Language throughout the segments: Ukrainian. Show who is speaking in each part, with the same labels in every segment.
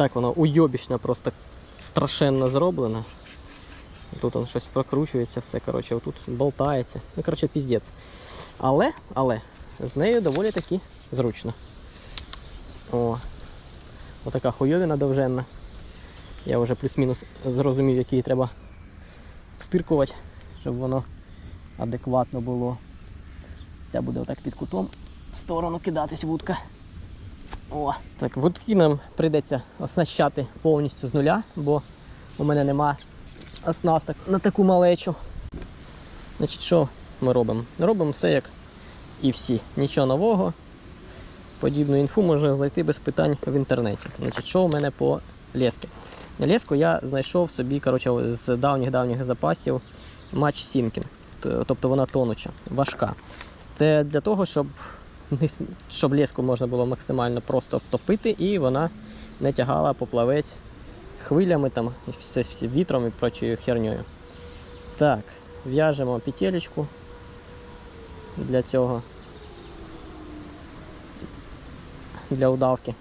Speaker 1: Так воно уйобічно просто страшенно зроблено. Тут он щось прокручується, все, коротше, отут болтається. Ну, коротше, піздець. Але, але, з нею доволі таки зручно. О, отака хуйовіна довженна. Я вже плюс-мінус зрозумів, який треба встиркувати, щоб воно адекватно було. Ця буде отак під кутом в сторону кидатись вудка. О, так, вудки нам прийдеться оснащати повністю з нуля, бо у мене нема оснасток на таку малечу. Значить, що ми робимо? Робимо все як і всі. Нічого нового. Подібну інфу можна знайти без питань в інтернеті. Значить, що у мене по лескі? Леску я знайшов собі коротше, з давніх-давніх запасів матч Сінкін. Тобто вона тонуча, важка. Це для того, щоб, щоб леску можна було максимально просто втопити і вона не тягала поплавець хвилями, там, вітром і прочою херньою. Так, в'яжемо петелечку для цього. Для удавки.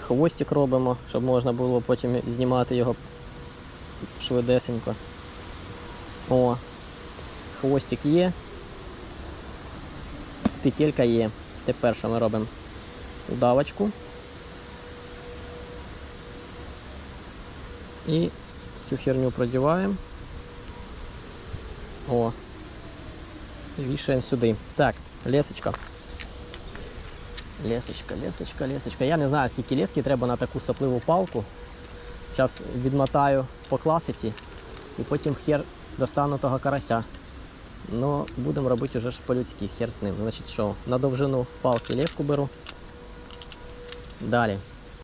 Speaker 1: Хвостик робимо, щоб можна було потім знімати його швидесенько. О, хвостик є. Петелька є. Тепер що ми робимо? Удавочку. І цю херню продіваємо. О. Вішаємо сюди. Так, лесочка. Лесочка, лесочка, лесочка. Я не знаю, скільки лески треба на таку сапливу палку. Зараз відмотаю по класиці і потім хер достану того карася. Ну, будемо робити вже ж по-людськи, хер з ним. Значить що, на довжину палки левку беру. Далі.